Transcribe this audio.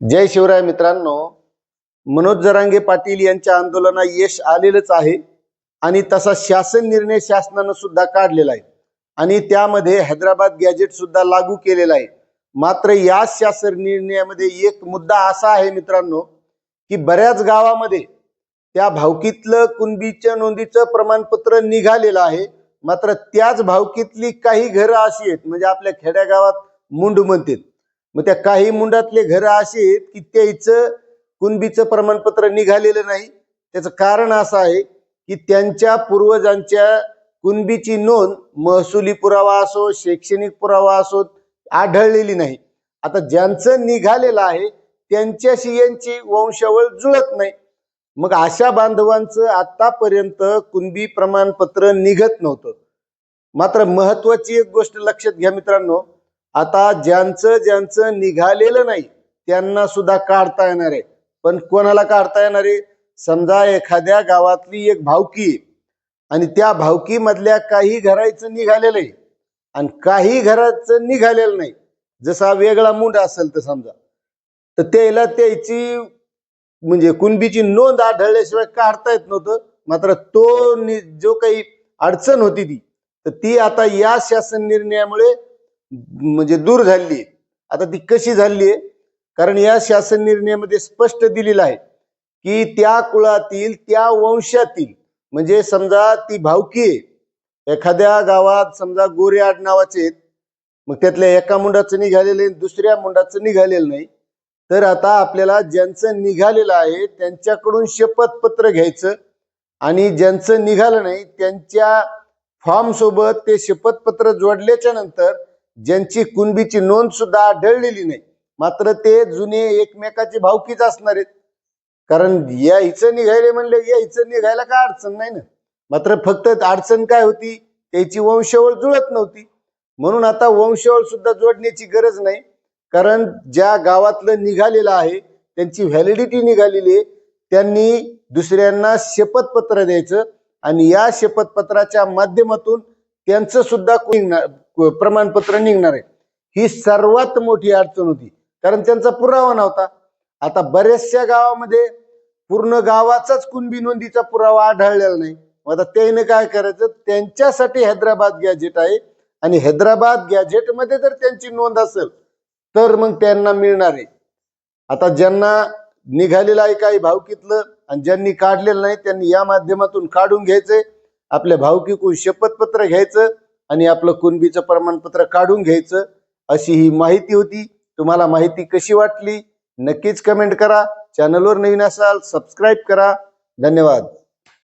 जय शिवराय मित्रांनो मनोज जरांगे पाटील यांच्या आंदोलनात यश आलेलंच आहे आणि तसा शासन निर्णय शासनानं सुद्धा काढलेला आहे. आणि त्यामध्ये हैदराबाद गॅजेट सुद्धा लागू केलेला आहे. मात्र या शासन निर्णयामध्ये एक मुद्दा असा आहे मित्रांनो की बऱ्याच गावामध्ये त्या भावकीतलं कुणबीच्या नोंदीचं प्रमाणपत्र निघालेलं आहे. मात्र त्याच भावकीतली काही घरं अशी आहेत म्हणजे आपल्या खेड्यागावात मुंड म्हणतात. मग त्या काही मुंडातले घरं अशी आहेत की त्याचं कुणबीचं प्रमाणपत्र निघालेलं नाही. त्याचं कारण असं आहे की त्यांच्या पूर्वजांच्या कुणबीची नोंद महसुली पुरावा असो शैक्षणिक पुरावा असो आढळलेली नाही. आता ज्यांचं निघालेलं आहे त्यांच्याशी यांची वंशावळ जुळत नाही. मग अशा बांधवांचं आतापर्यंत कुणबी प्रमाणपत्र निघत नव्हतं. मात्र महत्वाची एक गोष्ट लक्षात घ्या मित्रांनो आता ज्यांचं ज्यांचं निघालेलं नाही त्यांना सुद्धा काढता येणार आहे. पण कोणाला काढता येणार आहे? समजा एखाद्या गावातली एक भावकी आहे. आणि त्या भावकीमधल्या काही घराचं निघालेलं आहे. आणि काही घराचं निघालेलं नाही. जसा वेगळा मुंड असेल तर समजा. तर त्याला त्याची म्हणजे कुणबीची नोंद आढळल्याशिवाय काढता येत नव्हतं. मात्र तो नि- जो काही अडचण होती ती तर ती आता या शासन निर्णयामुळे म्हणजे दूर झाली आहे. आता ती कशी झाली आहे? कारण या शासन निर्णयामध्ये स्पष्ट दिलेलं आहे की त्या कुळातील त्या वंशातील म्हणजे समजा ती भावकी आहे. एखाद्या गावात समजा गोरे आडनावाचे आहेत मग त्यातल्या एका मुंडाचं निघालेलं आहे दुसऱ्या मुंडाचं निघालेलं नाही. तर आता आपल्याला ज्यांचं निघालेलं आहे त्यांच्याकडून शपथपत्र घ्यायचं आणि ज्यांचं निघालं नाही त्यांच्या फॉर्म सोबत ते शपथपत्र जोडल्याच्या नंतर ज्यांची कुणबीची नोंद सुद्धा आढळलेली नाही. मात्र ते जुने एकमेकाचे भावकीच असणार आहेत. कारण या हिचं निघायले म्हणलं या हिचं निघायला काय अडचण नाही ना? मात्र फक्त अडचण काय होती त्याची वंशवळ जुळत नव्हती. म्हणून आता वंशवळ सुद्धा जोडण्याची गरज नाही. कारण ज्या गावातलं निघालेलं आहे त्यांची व्हॅलिडिटी निघालेली आहे त्यांनी दुसऱ्यांना शपथपत्र द्यायचं आणि या शपथपत्राच्या माध्यमातून त्यांचं सुद्धा प्रमाणपत्र निघणार आहे. ही सर्वात मोठी अडचण होती. कारण त्यांचा पुरावा नव्हता. आता बऱ्याचशा गावामध्ये पूर्ण गावाचाच कुणबी नोंदीचा पुरावा आढळलेला नाही. आता त्याने काय करायचं? त्यांच्यासाठी हैदराबाद गॅजेट आहे आणि हैदराबाद गॅजेटमध्ये जर त्यांची नोंद असेल तर मग त्यांना मिळणार आहे. आता ज्यांना निघालेलं आहे काही भावकीतलं आणि ज्यांनी काढलेलं नाही त्यांनी या माध्यमातून काढून घ्यायचंय. आपल्या भावकीकून शपथपत्र घ्यायचं. आणि आपलं कुणबीचं प्रमाणपत्र काढून घ्यायचं अशी ही माहिती होती. तुम्हाला माहिती कशी वाटली? नक्कीच कमेंट करा. चॅनलवर नवीन असाल सबस्क्राईब करा. धन्यवाद.